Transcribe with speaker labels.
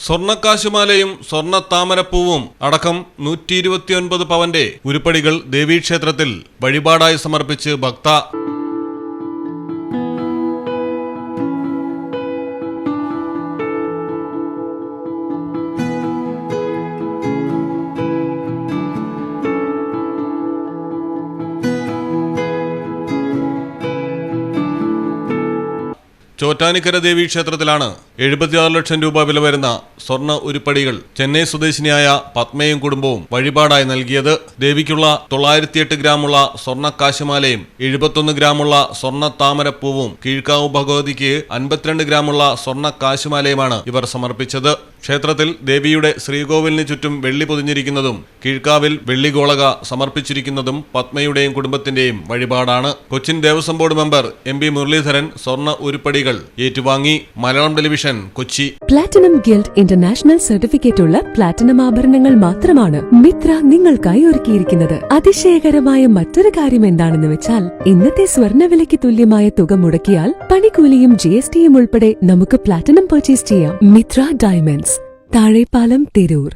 Speaker 1: സ്വർണക്കാശുമാലയും സ്വർണ താമരപ്പൂവും അടക്കം നൂറ്റി ഇരുപത്തിയൊൻപത് പവന്റെ ഉരുപ്പടികൾ ദേവീക്ഷേത്രത്തിൽ വഴിപാടായി സമർപ്പിച്ച് ഭക്ത ചോറ്റാനിക്കര ദേവി ക്ഷേത്രത്തിലാണ് എഴുപത്തിയാറ് ലക്ഷം രൂപ വില വരുന്ന സ്വർണ ഉരുപ്പടികൾ ചെന്നൈ സ്വദേശിനിയായ പത്മയും കുടുംബവും വഴിപാടായി നൽകിയത്. ദേവിക്കുള്ള തൊള്ളായിരത്തിയെട്ട് ഗ്രാമുള്ള സ്വർണ കാശിമാലയും എഴുപത്തൊന്ന് ഗ്രാമുള്ള സ്വർണ താമരപ്പൂവും കീഴ്ക്കാവ് ഭഗവതിക്ക് അൻപത്തിരണ്ട് ഗ്രാമുള്ള സ്വർണ കാശിമാലയുമാണ് ഇവർ സമർപ്പിച്ചത്. ക്ഷേത്രത്തിൽ ദേവിയുടെ ശ്രീകോവിലിന് ചുറ്റും വെള്ളി പൊതിഞ്ഞിരിക്കുന്നതും കീഴ്ക്കാവിൽ വെള്ളിഗോളക സമർപ്പിച്ചിരിക്കുന്നതും പത്മയുടെയും കുടുംബത്തിന്റെയും വഴിപാടാണ്. Cochin Devaswom board member M P Muraleedharan സ്വർണ ഉരുപ്പടികൾ ഏറ്റുവാങ്ങി. Malayalam television Kochi.
Speaker 2: Platinum guild international certificate ഉള്ള പ്ലാറ്റിനം ആഭരണങ്ങൾ മാത്രമാണ് മിത്ര നിങ്ങൾക്കായി ഒരുക്കിയിരിക്കുന്നത്. അതിശയകരമായ മറ്റൊരു കാര്യം എന്താണെന്ന് വെച്ചാൽ ഇന്നത്തെ സ്വർണവിലയ്ക്ക് തുല്യമായ തുക മുടക്കിയാൽ പണിക്കൂലിയും ജി എസ് ടിയും ഉൾപ്പെടെ നമുക്ക് പ്ലാറ്റിനം പർച്ചേസ് ചെയ്യാം. മിത്ര ഡയമണ്ട്സ് താഴെപ്പാലം തിരൂർ